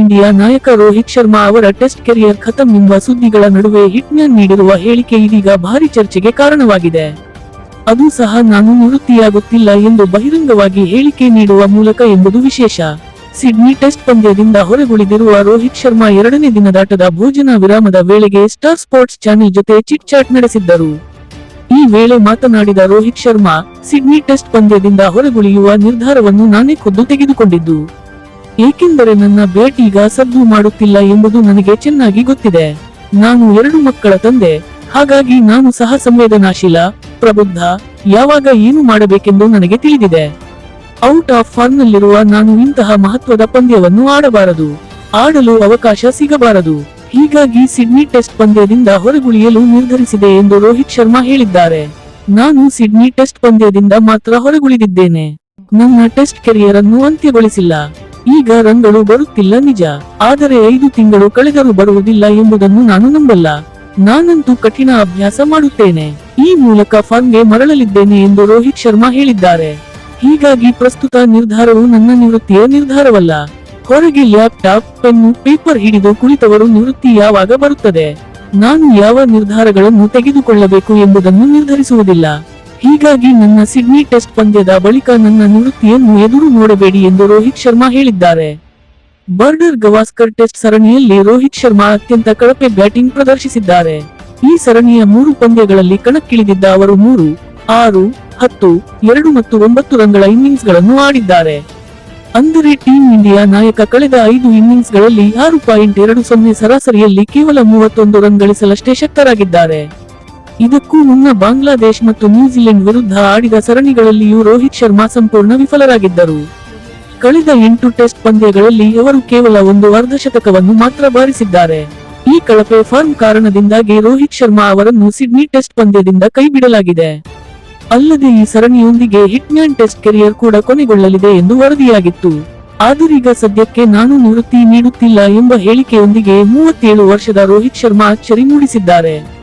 India ನಾಯಕ ರೋಹಿತ್ ಶರ್ಮಾ ಅವರ test career ಖತಂ ಎಂಬ ಸುದ್ದಿಗಳ ನಡುವೆ ಹಿಟ್ಮ್ಯಾನ್ ನೀಡಿರುವ ಹೇಳಿಕೆ ಇದೀಗ ಭಾರಿ ಚರ್ಚೆಗೆ ಕಾರಣವಾಗಿದೆ. ಅದು ಸಹ ನಾನು ನಿವೃತ್ತಿಯಾಗುತ್ತಿಲ್ಲ ಎಂದು ಬಹಿರಂಗವಾಗಿ ಹೇಳಿಕೆ ನೀಡುವ ಮೂಲಕ ಎಂಬುದು ವಿಶೇಷ. ಸಿಡ್ನಿ ಟೆಸ್ಟ್ ಪಂದ್ಯದಿಂದ ಹೊರಗುಳಿದಿರುವ ರೋಹಿತ್ ಶರ್ಮಾ ಎರಡನೇ ದಿನದಾಟದ ಭೋಜನ ವಿರಾಮದ ವೇಳೆಗೆ ಸ್ಟಾರ್ ಸ್ಪೋರ್ಟ್ಸ್ ಚಾನೆಲ್ ಜೊತೆ ಚಿಟ್ ಚಾಟ್ ನಡೆಸಿದ್ದರು. ಈ ವೇಳೆ ಮಾತನಾಡಿದ ರೋಹಿತ್ ಶರ್ಮಾ, ಸಿಡ್ನಿ ಟೆಸ್ಟ್ ಪಂದ್ಯದಿಂದ ಹೊರಗುಳಿಯುವ ನಿರ್ಧಾರವನ್ನು ನಾನೇ ಖುದ್ದು ತೆಗೆದುಕೊಂಡಿದ್ದು. ಏಕೆಂದರೆ ನನ್ನ ಭೇಟಿಗ ಸದ್ದು ಮಾಡುತ್ತಿಲ್ಲ ಎಂಬುದು ನನಗೆ ಚೆನ್ನಾಗಿ ಗೊತ್ತಿದೆ. ನಾನು ಎರಡು ಮಕ್ಕಳ ತಂದೆ, ಹಾಗಾಗಿ ನಾನು ಸಹ ಸಂವೇದನಾಶೀಲ, ಪ್ರಬುದ್ಧ, ಯಾವಾಗ ಏನು ಮಾಡಬೇಕೆಂದು ನನಗೆ ತಿಳಿದಿದೆ. ಔಟ್ ಆಫ್ ಫಾರ್ಮ್ನಲ್ಲಿರುವ ನಾನು ಇಂತಹ ಮಹತ್ವದ ಪಂದ್ಯವನ್ನು ಆಡಬಾರದು. ಆಡಲು ಅವಕಾಶ ಸಿಗಬಾರದು. ಹೀಗಾಗಿ ಸಿಡ್ನಿ ಟೆಸ್ಟ್ ಪಂದ್ಯದಿಂದ ಹೊರಗುಳಿಯಲು ನಿರ್ಧರಿಸಿದೆ ಎಂದು ರೋಹಿತ್ ಶರ್ಮಾ ಹೇಳಿದ್ದಾರೆ. ನಾನು ಸಿಡ್ನಿ ಟೆಸ್ಟ್ ಪಂದ್ಯದಿಂದ ಮಾತ್ರ ಹೊರಗುಳಿದಿದ್ದೇನೆ. ನನ್ನ ಟೆಸ್ಟ್ ಕೆರಿಯರ್ ಅನ್ನು ಅಂತ್ಯಗೊಳಿಸಿಲ್ಲ. ಈಗ ರಂಗಳು ಬರುತ್ತಿಲ್ಲ ನಿಜ, ಆದರೆ ಐದು ತಿಂಗಳು ಕಳೆದರೂ ಬರುವುದಿಲ್ಲ ಎಂಬುದನ್ನು ನಾನು ನಂಬಲ್ಲ. ನಾನಂತೂ ಕಠಿಣ ಅಭ್ಯಾಸ ಮಾಡುತ್ತೇನೆ. ಈ ಮೂಲಕ ಫಾರ್ಮ್ಗೆ ಮರಳಲಿದ್ದೇನೆ ಎಂದು ರೋಹಿತ್ ಶರ್ಮಾ ಹೇಳಿದ್ದಾರೆ. ಹೀಗಾಗಿ ಪ್ರಸ್ತುತ ನಿರ್ಧಾರವು ನನ್ನ ನಿವೃತ್ತಿಯ ನಿರ್ಧಾರವಲ್ಲ. ಹೊರಗೆ ಲ್ಯಾಪ್ಟಾಪ್, ಪೆನ್ನು, ಪೇಪರ್ ಹಿಡಿದು ಕುಳಿತವರು ನಿವೃತ್ತಿ ಯಾವಾಗ ಬರುತ್ತದೆ? ನಾನು ಯಾವ ನಿರ್ಧಾರಗಳನ್ನು ತೆಗೆದುಕೊಳ್ಳಬೇಕು ಎಂಬುದನ್ನು ನಿರ್ಧರಿಸುವುದಿಲ್ಲ. ಹೀಗಾಗಿ ನನ್ನ ಸಿಡ್ನಿ ಟೆಸ್ಟ್ ಪಂದ್ಯದ ಬಳಿಕ ನನ್ನ ನಿವೃತ್ತಿಯನ್ನು ಎದುರು ನೋಡಬೇಡಿ ಎಂದು ರೋಹಿತ್ ಶರ್ಮಾ ಹೇಳಿದ್ದಾರೆ. ಬರ್ಡರ್ ಗವಾಸ್ಕರ್ ಟೆಸ್ಟ್ ಸರಣಿಯಲ್ಲಿ ರೋಹಿತ್ ಶರ್ಮಾ ಅತ್ಯಂತ ಕಳಪೆ ಬ್ಯಾಟಿಂಗ್ ಪ್ರದರ್ಶಿಸಿದ್ದಾರೆ. ಈ ಸರಣಿಯ ಮೂರು ಪಂದ್ಯಗಳಲ್ಲಿ ಕಣಕ್ಕಿಳಿದಿದ್ದ ಅವರು ಮೂರು, ಆರು, ಹತ್ತು, ಎರಡು ಮತ್ತು ಒಂಬತ್ತು ರನ್ಗಳ ಇನ್ನಿಂಗ್ಸ್ಗಳನ್ನು ಆಡಿದ್ದಾರೆ. ಅಂದರೆ ಟೀಂ ಇಂಡಿಯಾ ನಾಯಕ ಕಳೆದ ಐದು ಇನ್ನಿಂಗ್ಸ್ಗಳಲ್ಲಿ ಆರು ಪಾಯಿಂಟ್ ಎರಡು ಸೊನ್ನೆ ಸರಾಸರಿಯಲ್ಲಿ ಕೇವಲ ಮೂವತ್ತೊಂದು ರನ್ ಗಳಿಸಲಷ್ಟೇ ಶಕ್ತರಾಗಿದ್ದಾರೆ. ಇದಕ್ಕೂ ಮುನ್ನ ಬಾಂಗ್ಲಾದೇಶ್ ಮತ್ತು ನ್ಯೂಜಿಲೆಂಡ್ ವಿರುದ್ಧ ಆಡಿದ ಸರಣಿಗಳಲ್ಲಿಯೂ ರೋಹಿತ್ ಶರ್ಮಾ ಸಂಪೂರ್ಣ ವಿಫಲರಾಗಿದ್ದರು. ಕಳೆದ ಎಂಟು ಟೆಸ್ಟ್ ಪಂದ್ಯಗಳಲ್ಲಿ ಅವರು ಕೇವಲ ಒಂದು ಅರ್ಧಶತಕವನ್ನು ಮಾತ್ರ ಬಾರಿಸಿದ್ದಾರೆ. ಈ ಕಳಪೆ ಫಾರ್ಮ್ ಕಾರಣದಿಂದಾಗಿ ರೋಹಿತ್ ಶರ್ಮಾ ಅವರನ್ನು ಸಿಡ್ನಿ ಟೆಸ್ಟ್ ಪಂದ್ಯದಿಂದ ಕೈಬಿಡಲಾಗಿದೆ. ಅಲ್ಲದೆ ಈ ಸರಣಿಯೊಂದಿಗೆ ಹಿಟ್ಮ್ಯಾನ್ ಟೆಸ್ಟ್ ಕೆರಿಯರ್ ಕೂಡ ಕೊನೆಗೊಳ್ಳಲಿದೆ ಎಂದು ವರದಿಯಾಗಿತ್ತು. ಆದರೀಗ ಸದ್ಯಕ್ಕೆ ನಾನು ನಿವೃತ್ತಿ ನೀಡುತ್ತಿಲ್ಲ ಎಂಬ ಹೇಳಿಕೆಯೊಂದಿಗೆ ಮೂವತ್ತೇಳು ವರ್ಷದ ರೋಹಿತ್ ಶರ್ಮಾ ಅಚ್ಚರಿ ಮೂಡಿಸಿದ್ದಾರೆ.